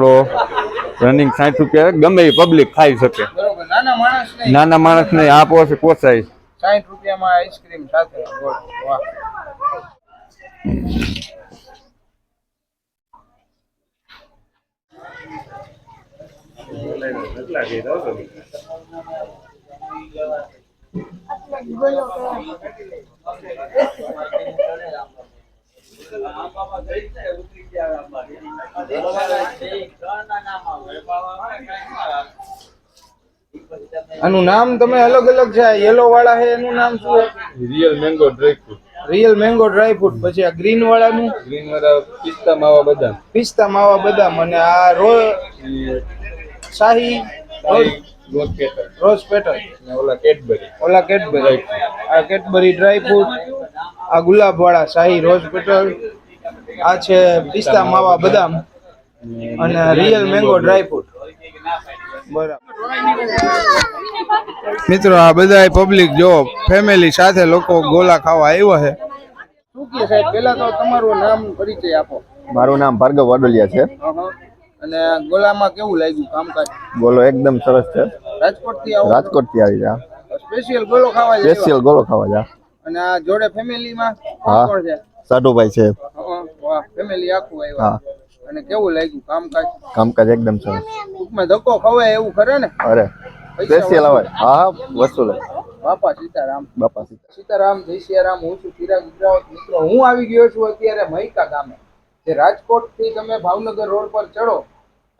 ઢોકળો running સાઠ રૂપિયા ગમે એ પબ્લિક ખાઈ શકે. નાના માણસ ને આ પોસે પોસાય. સાઠ રૂપિયામાં આઈસ્ક્રીમ સાથે. ગોળ. વાહ. આનું નામ તમે અલગ અલગ છે યેલો વાળા છે એનું નામ શું છે? Real mango dry fruit real mango dry fruit પછી આ ગ્રીન વાળાનું? ગ્રીન વાળા પિસ્તા માવા બદામ. પિસ્તા માવા બદામ અને આ રો શાહી રોજ પેટર રોઝ પેટલ. ને ઓલા કેડબરી. ઓલા કેડબરી. આ કેડબરી ડ્રાય ફ્રૂટ આ ગુલાબ વાળા શાહી રોઝ પેટલ આ છે પિસ્તા માવા બદામ અને રિયલ મેંગો ડ્રાય ફ્રૂટ. બરાબર. મિત્રો આ બધા પબ્લિક જો ફેમિલી સાથે લોકો ગોલા ખાવા આવ્યા છે. શું કે સાહેબ પહેલા તો તમારું નામ પરિચય આપો. મારું નામ ભાર્ગવ વાડોલિયા છે. અને ગોલામાં કેવું લાગ્યું કામકાજ? ગોલો એકદમ સરસ છે. રાજકોટથી રાજકોટથી આવી જા. સ્પેશિયલ ગોલો ખાવા સ્પેશિયલ ગોલો ખાવા જા. અને આ જોડે ફેમિલીમાં કોણ કોણ છે? સાઢુભાઈ છે. વાહ ફેમિલી આખું આવ્યું. હા. અને કેવું લાગ્યું કામકાજ? કામકાજ એકદમ સરસ. ટૂંકમાં ધક્કો ખવાય એવું ખરે ને? અરે સ્પેશિયલ આવે હા હા વસ્તુ લે. બાપા સીતારામ. બાપા સીતા સીતારામ જય સિયારામ હું છું ચિરાગ ગુજરાત મિત્રો હું આવી ગયો છું અત્યારે મહિકા ગામે. જે રાજકોટથી તમે ભાવનગર રોડ પર ચડો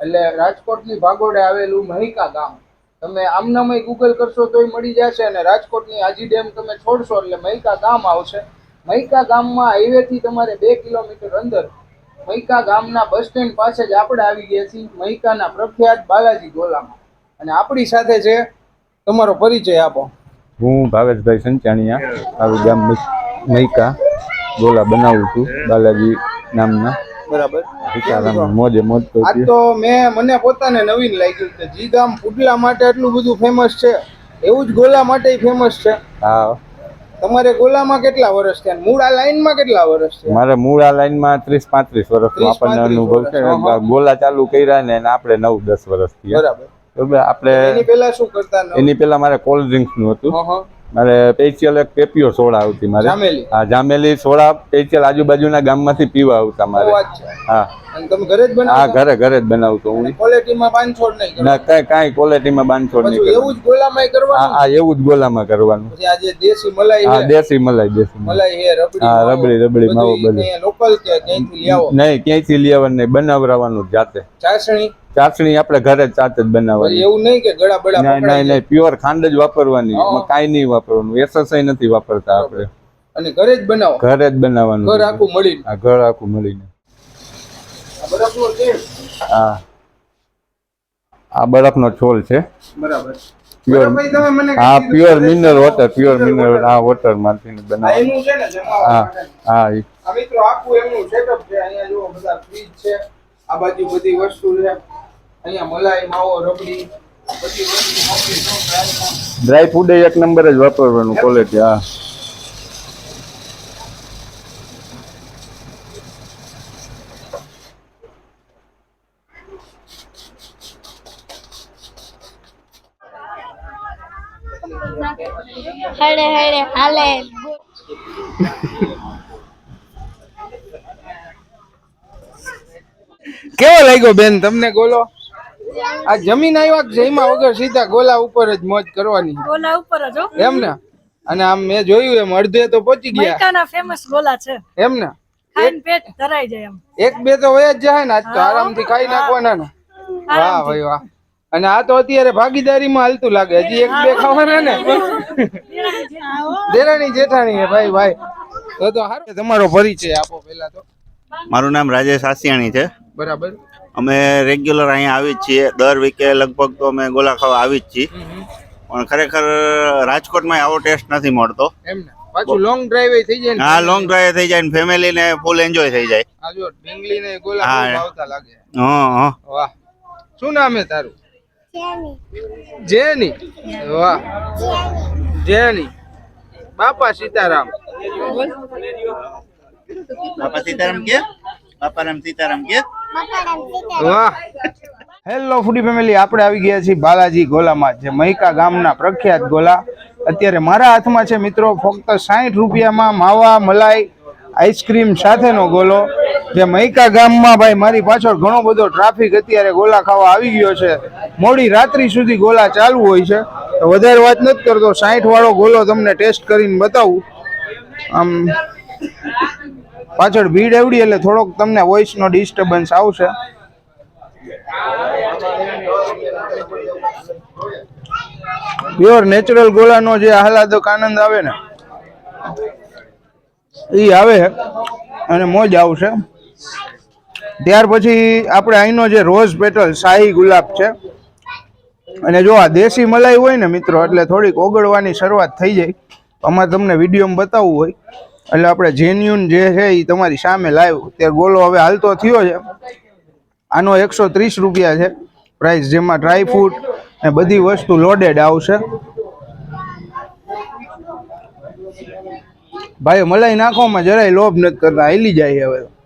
એટલે રાજકોટની ભાગોડે આવેલું મહિકા ગામ. તમે આમનામય ગૂગલ કરશો તોય મળી જશે અને રાજકોટની આજી ડેમ તમે છોડશો એટલે મૈકા ગામ આવશે. મૈકા ગામમાં હાઈવેથી તમારે બે કિલોમીટર અંદર મૈકા ગામના બસ સ્ટેન્ડ પાસે જ આપણે આવી ગયા છીએ, મૈકાના પ્રખ્યાત બાલાજી ગોલામાં. અને આપણી સાથે છે, તમારો પરિચય આપો. હું ભાવેશભાઈ સંચાણીયા, આવી ગામ મૈકા ગોલા બનાવું છું, બાલાજી નામના. બરાબર? મોજે મોજ આ તો મેં મને પોતાને નવીન લાગ્યું કે જી ગામ પુડલા માટે આટલું બધું ફેમસ છે. એવું જ ગોલા માટે ફેમસ છે. હા. તમારે ગોલામાં કેટલા વર્ષ થયા? મૂળ આ લાઈનમાં કેટલા વર્ષ છે મારે મૂળ આ લાઈનમાં ત્રીસ પાંત્રીસ વર્ષનો આપણને અનુભવ છે. ગોલા ચાલુ કર્યા ને આપડે આપણે નવ દસ વર્ષ થયા. બરાબર. આપણે એની પહેલા શું કરતા એની પેલા મારે કોલ્ડ ડ્રિંક્સનું હતું. મારે પેચિયલ એક પેપીઓ સોડા આવતી મારે. હા જામેલી સોડા પેચિયલ આજુબાજુના ગામમાંથી પીવા આવતા મારે. હા. તમે ઘરે જ હા ઘરે ઘરે જ બનાવતો હું. ક્વોલિટીમાં બાંધછોડ નહીં ના કઈ કાંઈ ક્વોલિટીમાં બાંધછોડ નહીં એવું જ ગોલામાં કરવાનું? હા એવું જ ગોલામાં કરવાનું. પછી આ દેશી મલાઈ હા દેશી મલાઈ દેશી મલાઈ. મલાઈ રબડી હા, રબડી, રબડી, માવો બધું. બધું. લોકલ કે ક્યાંયથી લઈ આવો નહીં ક્યાંયથી લઈ આવવાનું નહીં બનાવરાવાનું જાતે. ચાસણી? ચાસણી આપણે ઘરે ચાતે જાતે જ બનાવવાની. એવું નહીં કે ગળા બળા નહીં નહીં નહીં પ્યોર ખાંડ જ વાપરવાની. કાંઈ નહીં વાપરવાનું. એસએસઆઈ નથી વાપરતા આપણે. અને ઘરે જ બનાવો? ઘરે જ બનાવવાનું. ઘર આખું મળીને? ઘર આખું મળીને. હા. આ બરફનો છોલ છે. બરાબર. હા pure mineral water pure mineral આ વોટરમાંથી જમાવા હા હા. આ મિત્રો આખું એમનું સેટઅપ છે. અહીંયા જુઓ બધા ફ્રીજ છે. આ બાજુ બધી વસ્તુ છે. અહીંયા મલાઈ માવો રબડી બધી વસ્તુ complete છે. પ્રાઇસમાં. ડ્રાય ફૂડ એક નંબર જ વાપરવાનું ક્વોલિટી હા. હળે હળે હાલે. કેવો લાગ્યો બેન તમને ગોલો? આ જમીન આવ્યા જઈમાં વગર સીધા ગોલા ઉપર જ મોજ કરવાની. ગોલા ઉપર જ એમ ને? અને આમ મેં જોયું એમ અડધે તો પહોંચી ગયા. મૈકાના ફેમસ ગોલા છે. એમ ને? ખાઈને પેટ ધરાઈ જાય એમ. એક બે તો હોય જ જાય ને આજ તો આરામથી ખાઈ નાખવાના ને. વાહ ભાઈ વાહ. અને આ તો અત્યારે ભાગીદારીમાં હાલતું લાગે. હજી એક બે ખાવાના ને. દેરાણી જેઠાણી ભાઈ ભાઈ. તો તો હારું. તમારો પરિચય આપો પહેલા તો. મારું નામ રાજેશ આસિયાણી છે. બરાબર. અમે રેગ્યુલર અહીંયા આવી જ છીએ. દર વીકે લગભગ તો અમે ગોલા ખાવા આવી જ છીએ. પણ ખરેખર રાજકોટમાં આવો ટેસ્ટ નથી મળતો. એમ ને. પાછું લોંગ ડ્રાઈવ થઈ જાય હા લોંગ ડ્રાઈવ થઈ જાય ને ફેમિલીને ફૂલ એન્જોય થઈ જાય. આ જો ઢીંગલી ને ગોલા હા. બહુ લાગે. હા હા. વાહ. શું નામ છે તારું? જેની. વાહ. જેની? બાપા સીતારામ. બાપા સીતારામ કે? બાપા રામ સીતારામ કે? વાહ. હેલો ફૂડી ફેમિલી આપણે આવી ગયા છીએ બાલાજી ગોલામાં જે મહિકા ગામના પ્રખ્યાત ગોલા. અત્યારે મારા હાથમાં છે મિત્રો ફક્ત સાઠ રૂપિયામાં માવા મલાઈ આઈસ્ક્રીમ સાથેનો ગોલો. જે મૈકા ગામમાં ભાઈ, મારી પાછળ ઘણો બધો ટ્રાફિક અત્યારે ગોલા ખાવા આવી ગયો છે. મોડી રાત્રિ સુધી ગોલા ચાલુ હોય છે. તો વધારે વાત નથી કરતો સાઠ વાળો ગોલો તમને ટેસ્ટ કરીને બતાવું. આમ, પાછળ ભીડ એવડી એટલે થોડોક તમને વોઇસનો ડિસ્ટર્બન્સ આવશે. પ્યોર નેચરલ ગોલાનો જે આહલાદક આનંદ આવે ને એ આવે અને મોજ આવશે. ત્યાર પછી આપણે અહીંનો જે રોઝ પેટલ, શાહી ગુલાબ છે. અને જો આ દેશી મલાઈ હોય ને મિત્રો, એટલે થોડીક ઓગળવાની શરૂઆત થઈ જાય. અમારે તમને વિડીયોમાં બતાવવું હોય. એટલે આપણે જેન્યુન જે છે એ તમારી સામે લાવ્યું. તે ગોલો હવે હાલતો થયો છે. આનો એકસો ત્રીસ રૂપિયા છે. પ્રાઇસ જેમાં ડ્રાય ફ્રૂટ ને બધી વસ્તુ લોડેડ આવશે. ભાઈ, મલાઈ નાખવામાં જરાય લોભ નથી કરતા. હાલી જાય હવે.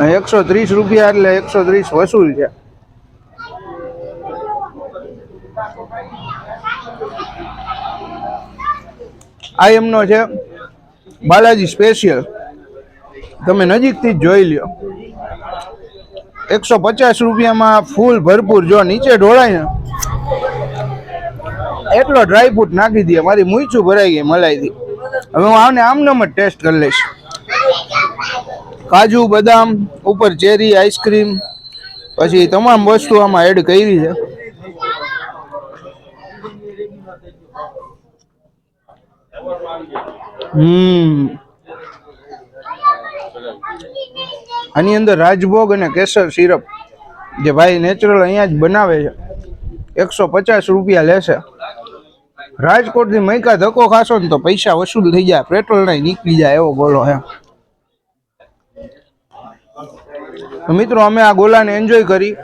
એકસો ત્રીસ રૂપિયા એટલે એકસો ત્રીસ વસૂલ છે. આ એમનો છે બાલાજી સ્પેશિયલ. તમે નજીકથી જ જોઈ લ્યો. એકસો પચાસ રૂપિયામાં ફૂલ ભરપૂર જો નીચે ઢોળાય ને. એટલો ડ્રાય ફ્રૂટ નાખી દે, મારી મૂઈચું ભરાઈ ગઈ મલાઈથી. હવે હું આને આમનામ જ ટેસ્ટ કરી લઈશ. કાજુ, બદામ, ઉપર ચેરી, આઈસ્ક્રીમ, પછી તમામ વસ્તુ આમાં એડ કરી છે. હમ. આની અંદર રાજભોગ અને કેસર સિરપ જે ભાઈ નેચરલ અહીંયા જ બનાવે છે. એકસો પચાસ રૂપિયા લેશે રાજકોટથી મૈકા ધક્કો ખાશો ને તો પૈસા વસૂલ થઈ જાય પેટ્રોલ નહીં નીકળી જાય એવો ગોલો છે તો મિત્રો, અમે આ ગોલાને એન્જોય કરી.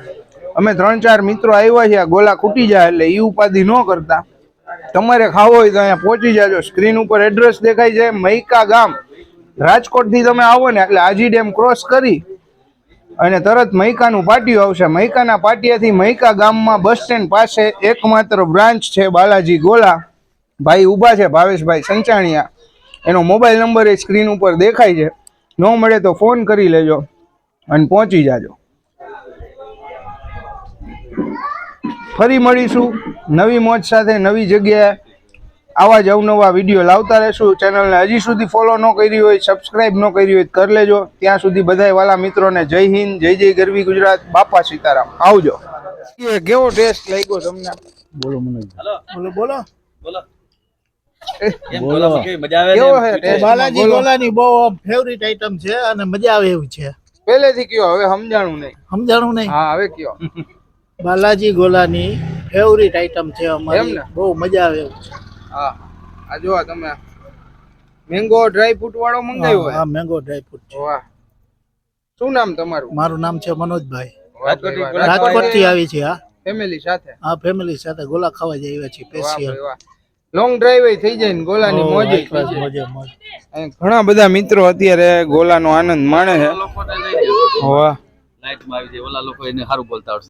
અમે ત્રણ ચાર મિત્રો આવ્યા છે આ ગોલા ખૂટી જાય એટલે એ ઉપાધિ ન કરતા. તમારે ખાવો હોય તો અહીંયા પહોંચી જાજો. સ્ક્રીન ઉપર એડ્રેસ દેખાય છે, મૈકા ગામ. રાજકોટથી તમે આવો ને એટલે આજી ડેમ ક્રોસ કરી અને તરત મૈકાનું પાટિયું આવશે. મૈકાના પાટિયાથી મૈકા ગામમાં બસ સ્ટેન્ડ પાસે એકમાત્ર બ્રાન્ચ છે બાલાજી ગોલા. ભાઈ ઊભા છે, ભાવેશભાઈ સંચાણિયા. એનો મોબાઈલ નંબર એ સ્ક્રીન ઉપર દેખાય છે. ન મળે તો ફોન કરી લેજો. અને પહોંચી જાજો. ફરી મળીશું નવી મોજ સાથે નવી જગ્યાએ. આવા જ અવનવા વીડિયો લાવતા રહેશું. ચેનલને હજી સુધી ફોલો ન કરી હોય સબસ્ક્રાઇબ ન કરી હોય તો કરી લેજો. ત્યાં સુધી બધાય વાલા મિત્રોને જય હિન્દ જય જય ગરવી ગુજરાત. બાપા સીતારામ. આવજો. કેવો ટેસ્ટ લાગ્યો તમને? બોલો મને. બોલો બોલો. બોલો. મજા આવે કેવો છે બાલાજી ગોલાની બહુ ફેવરિટ આઈટમ છે અને મજા આવે એવું છે. પહેલેથી કયો હવે સમજાણું નહીં. સમજાણું નહીં? હા હવે કયો. બાલાજી ગોલાની ફેવરિટ આઈટમ છે અમારી? બહુ મજા આવે હા. આ જો તમે. મેંગો ડ્રાય ફ્રૂટ વાળો મંગાવ્યો હા, મેંગો ડ્રાયફ્રૂટ છે. વાહ. શું નામ તમારું? મારું નામ છે મનોજભાઈ. રાજકોટથી આવી છે હા. ફેમિલી સાથે? હા ફેમિલી સાથે ગોલા ખાવા જઈએ છીએ સ્પેશિયલ વાહ. લોંગ ડ્રાઈવ થઈ જાય ને ગોલાની મોજ. ઘણા બધા મિત્રો અત્યારે ગોલાનો આનંદ માણે છે. વાહ લાઈટમાં આવી જાય ઓલા લોકો એને સારું બોલતા આવડશે.